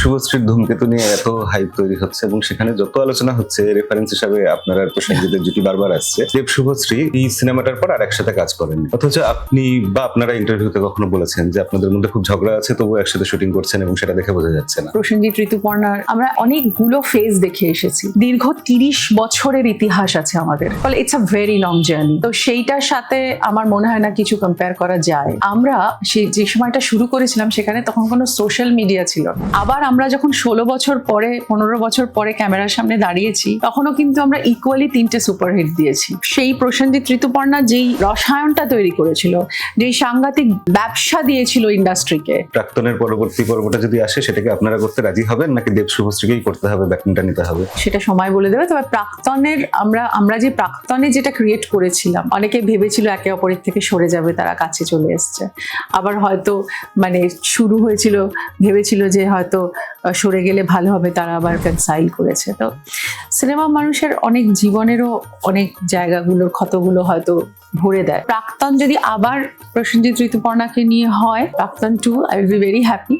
শুভশ্রীর ধূমকেতু নিয়ে এত হাইপ তৈরি হচ্ছে এবং সেখানে যত আলোচনা হচ্ছে রেফারেন্স হিসাবে আপনারা প্রসেনজিতের জুটি বারবার আসছে। দেব শুভশ্রী এই সিনেমাটার পর আর একসাথে কাজ করেন অথচ আপনি বা আপনারা ইন্টারভিউতে কখনো বলেছেন যে আপনাদের মধ্যে খুব ঝগড়া আছে তবু একসাথে শুটিং করছেন এবং সেটা দেখে বোঝা যাচ্ছে না। প্রসেনজিৎ ঋতুপর্ণার আমরা অনেকগুলো ফেজ দেখে এসেছি। দীর্ঘ তিরিশ বছরের ইতিহাস আছে আমাদের। ফলে it's a very long journey তো সেইটার সাথে আমার মনে হয় না কিছু কম্পেয়ার করা যায়। আমরা সেই যে সময়টা শুরু করেছিলাম সেখানে তখন কোনো সোশ্যাল মিডিয়া ছিল না। আবার আমরা যখন ষোলো বছর পরে পনেরো বছর পরে ক্যামেরার সামনে দাঁড়িয়েছি তখনও কিন্তু আমরা ইকুয়ালি তিনটে সুপারহিট দিয়েছি। সেই প্রসেনজিৎ ঋতুপর্ণা যেই রসায়নটা তৈরি করেছিল যেই সাংঘাতিক ব্যবসা দিয়েছিল ইন্ডাস্ট্রিকে প্রাক্তনের পরবর্তী পর্বটা যদি আসে সেটাকে আপনারা করতে রাজি হবেন নাকি দেব শুভশ্রীকেই করতে হবে ব্যাটনটা নিতে হবে? সেটা সময় বলে দেবে তবে প্রাক্তনের আমরা আমরা যে প্রাক্তনে যেটা ক্রিয়েট করেছিলাম অনেকে ভেবেছিল একে অপরের থেকে সরে যাবে তারা কাছে চলে এসছে। আবার হয়তো মানে শুরু হয়েছিল ভেবেছিল যে হয়তো সরে গেলে ভালো হবে, তারা আবার কনসাইল করেছে। তো সিনেমা মানুষের অনেক জীবনেরও অনেক জায়গাগুলোর ক্ষতগুলো হয়তো ভরে দেয়। প্রাক্তন যদি আবার প্রসেনজিৎ ঋতুপর্ণাকে নিয়ে হয়, Praktan two I will be very happy